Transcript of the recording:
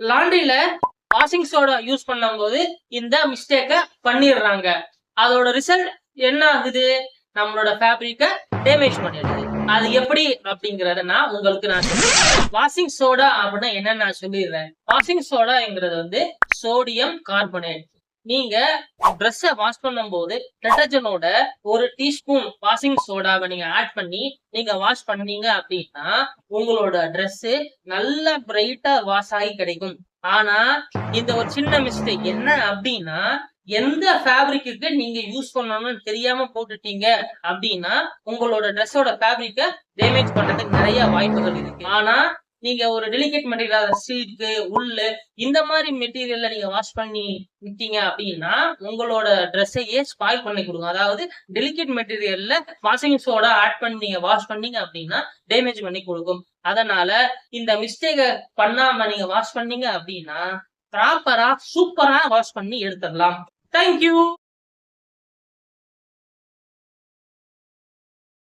லாண்ட்ரியில washing soda use பண்ணும்போது இந்த மிஸ்டேக்கை பண்ணிடுறாங்க. அதோட ரிசல்ட் என்ன ஆகுது? நம்மளோட ஃபேப்ரிக்கை டேமேஜ் பண்ணிடுது. அது எப்படி அப்படிங்கறத நான் உங்களுக்கு நான் சொல்றேன். வாஷிங் சோடா அப்படின்னா என்னன்னு நான் சொல்லிடுறேன். வாஷிங் சோடாங்கிறது வந்து சோடியம் கார்பனேட் நீங்க ட்ரெஸ்ஸை வாஷ் பண்ணும்போது டிட்டர்ஜென்டோட ஒரு டீஸ்பூன் வாஷிங் சோடாவை நீங்க ஆட் பண்ணி நீங்க வாஷ் பண்ணீங்க அப்படின்னா உங்களோட ட்ரெஸ் நல்ல பிரைட்டா வாஷ் ஆகி கிடைக்கும். ஆனா இந்த ஒரு சின்ன மிஸ்டேக் என்ன அப்படின்னா எந்த ஃபேப்ரிக்கு நீங்க யூஸ் பண்ணணும்னு தெரியாம போட்டுட்டீங்க அப்படின்னா உங்களோட ட்ரெஸ்ஸோட ஃபேப்ரிக்கை டேமேஜ் பண்றதுக்கு நிறைய வாய்ப்புகள் இருக்கு. ஆனா நீங்க ஒரு டெலிகேட் மெட்டீரியல் சில்க்கு உள்ளு இந்த மாதிரி மெட்டீரியல்ல நீங்க வாஷ் பண்ணி விட்டீங்க அப்படின்னா உங்களோட ட்ரெஸ்ஸையே ஸ்பாயில் பண்ணி கொடுங்க அதாவது டெலிகேட் மெட்டீரியல்ல வாஷிங் சோடா ஆட் பண்ணி நீங்க வாஷ் பண்ணீங்க அப்படின்னா டேமேஜ் பண்ணி கொடுக்கும். அதனால இந்த மிஸ்டேக்க பண்ணாம நீங்க வாஷ் பண்ணீங்க அப்படின்னா ப்ராப்பரா சூப்பரா வாஷ் பண்ணி எடுத்துடலாம். தேங்க்யூ